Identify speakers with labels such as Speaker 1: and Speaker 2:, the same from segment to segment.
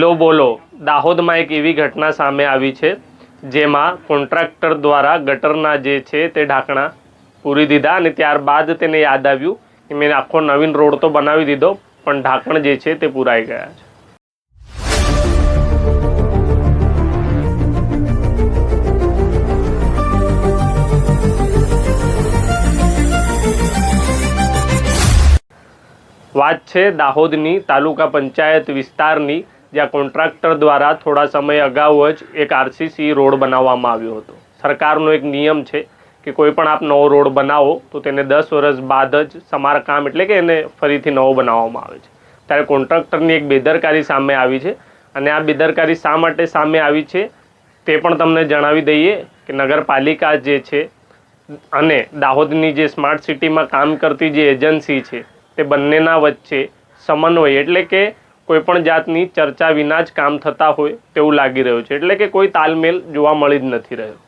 Speaker 1: લો બોલો, દાહોદમાં એક એવી ઘટના સામે આવી છે, જેમાં કોન્ટ્રાક્ટર દ્વારા ગટરના જે છે તે ઢાંકણા પૂરી દીધા અને ત્યારબાદ તેને યાદ આવ્યું કે મેં આખો નવીન રોડ તો બનાવી દીધો, પણ ઢાંકણ જે છે તે પૂરાઈ ગયા છે. વાત છે દાહોદની તાલુકા પંચાયત વિસ્તારની જ્યાં કોન્ટ્રાક્ટર દ્વારા થોડા સમય અગાઉ જ એક આરસીસી રોડ બનાવવામાં આવ્યો હતો. સરકારનો એક નિયમ છે કે કોઈ પણ આપ નવો રોડ બનાવો તો તેને દસ વર્ષ બાદ જ સમારકામ એટલે કે એને ફરીથી નવો બનાવવામાં આવે છે. ત્યારે કોન્ટ્રાક્ટરની એક બેદરકારી સામે આવી છે અને આ બેદરકારી શા માટે સામે આવી છે તે પણ તમને જણાવી દઈએ કે નગરપાલિકા જે છે અને દાહોદની જે સ્માર્ટ સિટીમાં કામ કરતી જે એજન્સી છે તે બંનેના વચ્ચે સમન્વય એટલે કે કોઈ પણ જાતની ચર્ચા વિના જ કામ થતા હોય તેવું લાગી રહ્યું છે. એટલે કે કોઈ તાલમેલ જોવા મળી જ નથી રહ્યો.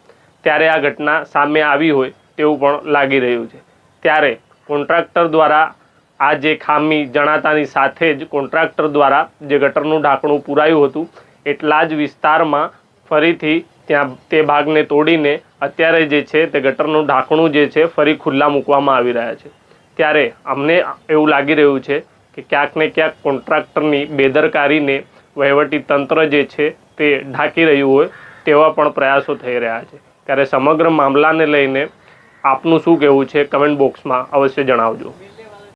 Speaker 1: ત્યારે આ ઘટના સામે આવી હોય તેવું પણ લાગી રહ્યું છે. ત્યારે કોન્ટ્રાક્ટર દ્વારા આ જે ખામી જણાતાની સાથે જ કોન્ટ્રાક્ટર દ્વારા જે ગટરનું ઢાંકણું પુરાયું હતું, એટલા જ વિસ્તારમાં ફરીથી ત્યાં તે ભાગને તોડીને અત્યારે જે છે તે ગટરનું ઢાંકણું જે છે ફરી ખુલ્લા મૂકવામાં આવી રહ્યા છે. ત્યારે અમને એવું લાગી રહ્યું છે કે ક્યાંક ને ક્યાંક કોન્ટ્રાક્ટરની બેદરકારીને વહીવટી તંત્ર જે છે તે ઢાંકી રહ્યું હોય તેવા પણ પ્રયાસો થઈ રહ્યા છે. ત્યારે સમગ્ર મામલાને લઈને આપનું શું કહેવું છે કમેન્ટ બોક્સમાં અવશ્ય જણાવજો.